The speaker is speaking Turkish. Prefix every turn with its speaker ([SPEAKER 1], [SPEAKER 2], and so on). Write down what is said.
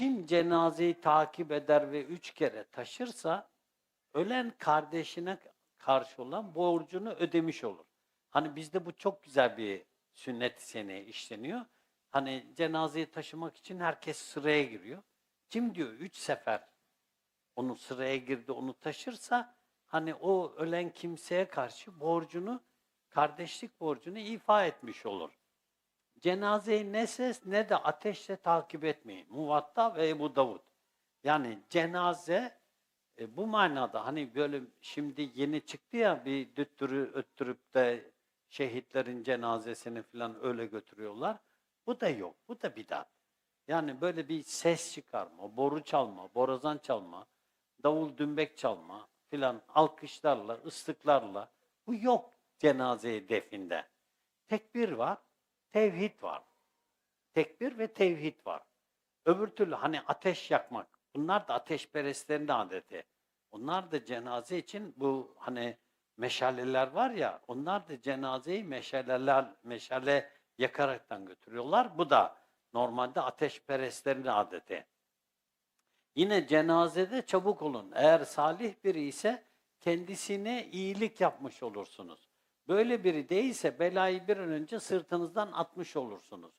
[SPEAKER 1] Kim cenazeyi takip eder ve üç kere taşırsa ölen kardeşine karşı olan borcunu ödemiş olur. Hani bizde bu çok güzel bir sünnet seneye işleniyor. Hani cenazeyi taşımak için herkes sıraya giriyor. Kim diyor üç sefer onu sıraya girdi onu taşırsa hani o ölen kimseye karşı borcunu kardeşlik borcunu ifa etmiş olur. Cenazeyi ne ses ne de ateşle takip etmeyin. Muvatta ve Ebu Davud. Yani cenaze e, bu manada hani böyle şimdi yeni çıktı ya bir düttürü öttürüp de şehitlerin cenazesini falan öyle götürüyorlar. Bu da yok. Bu da bidat. Yani böyle bir ses çıkarma, boru çalma, borazan çalma, davul dümbek çalma filan alkışlarla, ıslıklarla bu yok cenaze definde. Tekbir var, tevhid var. Tekbir ve tevhid var. Öbür türlü hani ateş yakmak. Bunlar da ateşperestlerin adeti. Onlar da cenaze için bu hani meşaleler var ya onlar da cenazeyi meşaleler meşale yakaraktan götürüyorlar. Bu da normalde ateşperestlerin adeti. Yine cenazede çabuk olun. Eğer salih biri ise kendisine iyilik yapmış olursunuz. Böyle biri değilse belayı bir an önce sırtınızdan atmış olursunuz.